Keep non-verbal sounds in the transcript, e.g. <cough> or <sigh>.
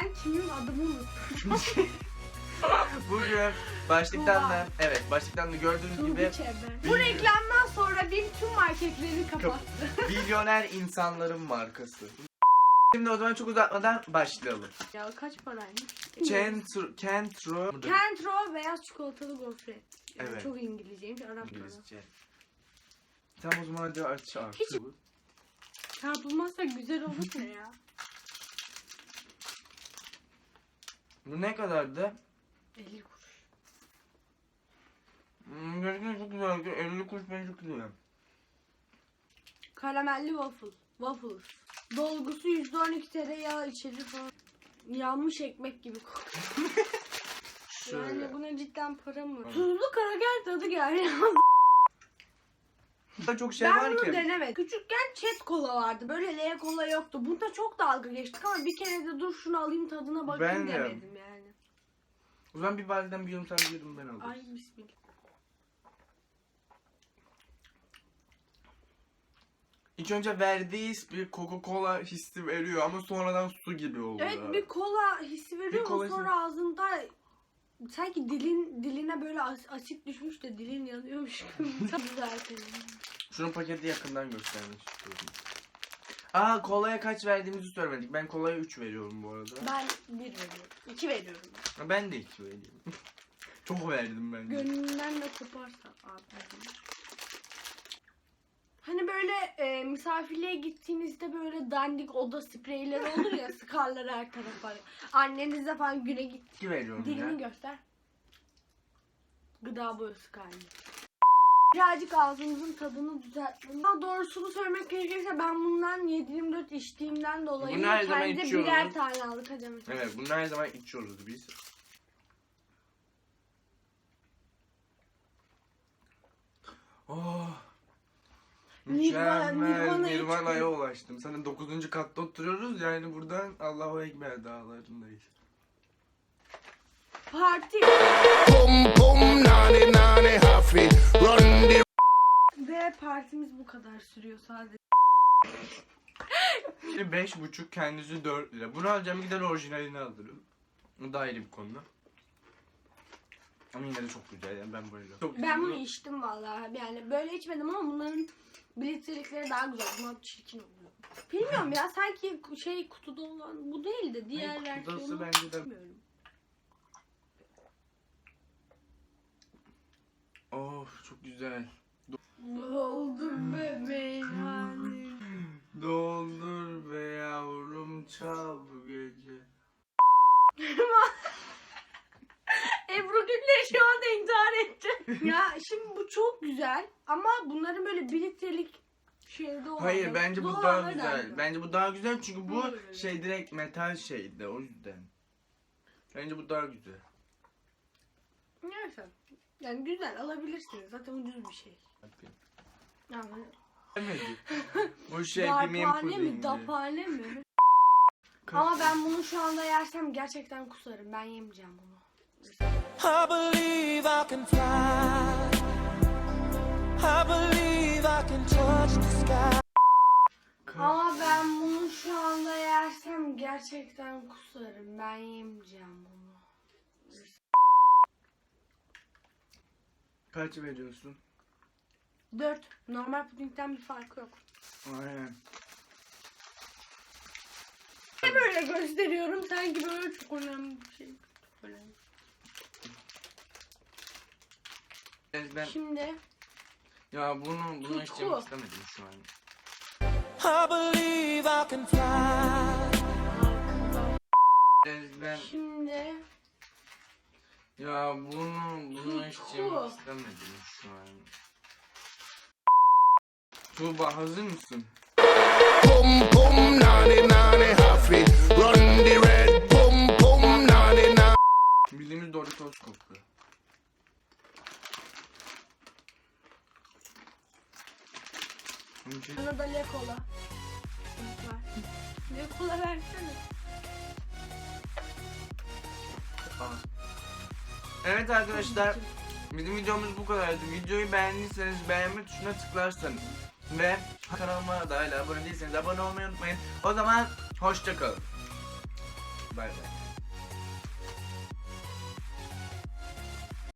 Ben kimim adımı unuttum. <laughs> Bugün başlıktan da evet başlıktan da gördüğünüz gibi. Bu reklamdan sonra bir tüm marketleri kapattı. <laughs> milyoner insanların markası. Şimdi o zaman çok uzatmadan başlayalım. ya kaç paraymış? Kentro, Kentro Kentro beyaz çikolatalı gofret. Yani Evet. Çok İngilizceymiş Arapça. İngilizce. Tam o zaman hadi aç artık. Hiç- Çarpılmazsa güzel olur ne ya? Bu ne kadardı? 50 kuruş. Hmm, gerçekten çok güzel. 50 kuruş bence çok güzel. Karamelli waffle. Waffles. Dolgusu %12 tereyağı içerir falan. Yanmış ekmek gibi kokuyor. <laughs> Şöyle. Yani buna cidden para mı? Tuzlu karager tadı geldi. <laughs> Burada çok şey ben var bunu ki. denemedim. Küçükken çet kola vardı. Böyle L kola yoktu. Bunda çok dalga geçtik ama bir kere de dur şunu alayım tadına bakayım Ben de. demedim yani. O zaman bir validen bir yorum sen bir yorum ben alayım. Ay bismillah. İlk önce verdiği bir Coca-Cola hissi veriyor ama sonradan su gibi oluyor. Evet bir kola hissi veriyor Bir ama kola sonra ağzında sanki dilin diline böyle as- asit düşmüş de dilin yanıyormuş gibi. <laughs> Şunun paketi yakından göstermek istiyorum. Aa kolaya kaç verdiğimizi söylemedik. Ben kolaya 3 veriyorum bu arada. Ben bir veriyorum. iki veriyorum. Ben de 2 veriyorum. <laughs> Çok verdim bence. Gönlünden de koparsa abi. Hani böyle e, misafirliğe gittiğinizde böyle dandik oda spreyleri olur ya <laughs> sıkarlar her tarafa. Annenizle falan güne git. 2 veriyorum Dilini ya. göster. Gıda boyası kalemi. Birazcık ağzınızın tadını düzeltmem. Daha doğrusunu söylemek gerekirse ben bundan 7-24 içtiğimden dolayı Bunu her zaman kendi içiyoruz. birer tane aldık hadi. Evet bunu her zaman içiyoruz biz. Oh. Nirvana- Mükemmel Nirvana'ya Nirvana'ya ulaştım. Sana 9. katta oturuyoruz yani buradan Allahu Ekber dağlarındayız. Parti Boom boom nani nani happy run the ve partimiz bu kadar sürüyor sadece. Şimdi beş buçuk kendisi 4 lira. Bunu alacağım gider orijinalini alırım. Bu da ayrı bir konu. Ama yine de çok güzel yani ben böyle. Çok Ben bunu içtim vallahi. Yani böyle içmedim ama bunların bilitrelikleri daha güzel. Bunlar çirkin oluyor. Bilmiyorum ya sanki şey kutuda olan bu değil de diğer Hayır, versiyonu. kutudası bence de- Bilmiyorum. Of çok güzel. Doldur be meyhane. Doldur be yavrum çal ya şimdi bu çok güzel ama bunların böyle bir litrelik şeyde olan. Hayır bence bu daha güzel. Bence bu daha güzel çünkü bu Hayır. şey direkt metal şeydi o yüzden. Bence bu daha güzel. Neyse. Yani güzel alabilirsiniz. Zaten ucuz bir şey. Yani Evet. <laughs> bu şey bir meme darphane mi? pudingi. Daphane mi? Ama ben bunu şu anda yersem gerçekten kusarım. Ben yemeyeceğim bunu. I believe I can fly. I believe I can touch the sky. Ama ben bunu şu anda yersem gerçekten kusarım. Ben yemeyeceğim bunu. Kaç veriyorsun? 4. Normal pudingden bir farkı yok. Aynen. Ne böyle gösteriyorum sanki böyle çok önemli bir şey. Önemli. Evet, Ben Şimdi ya bunu bunu Tutku. içmek istemedim şu an. I believe I can fly. Ben şimdi ya bunu bunu Tutku. içmek istemedim şu an. Tuğba hazır mısın? İçin- bana da le kola. Var. Le kola versene. Aa. Evet arkadaşlar bizim videomuz bu kadardı. Videoyu beğendiyseniz beğenme tuşuna tıklarsanız ve kanalıma da hala abone değilseniz abone olmayı unutmayın. O zaman hoşçakalın. Bay bay.